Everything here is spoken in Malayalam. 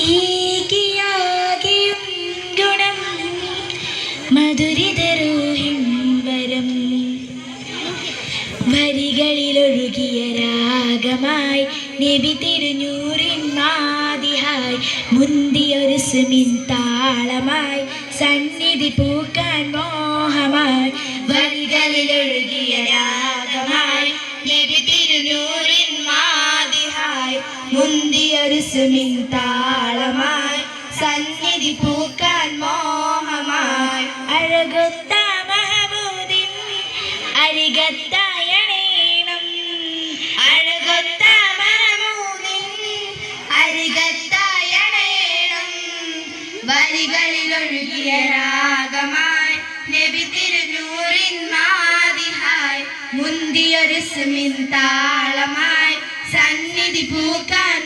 ഏകിയാകെയും ഗുണം മധുരിതരോഹിംബരം വരികളിലൊഴുകിയ രാഗമായി നബി തിരുഞ്ഞൂറിൻ മാതിഹായി. മുന്തിയൊരു സുമിൻ താളമായി സന്നിധി പൂക്കാൻ മോഹമായി. വരികളിലൊഴുകിയ രാഗമായി നബി തിരുഞ്ഞൂറിൻ മാതിഹായി. മുന്തിയൊരു സുമിൻ താളം സന്നിധി പൂക്കാൻ മോഹമായി. അഴകുത്ത മഹമൂദിൻ അരികത്തായണേണം. അഴകൊത്ത രാഗമായി നബി തിരുനൂറിൻ മാതിഹായി. മുന്തിയൊരു സ്മിൻ താളമായി സന്നിധി പൂക്കാൻ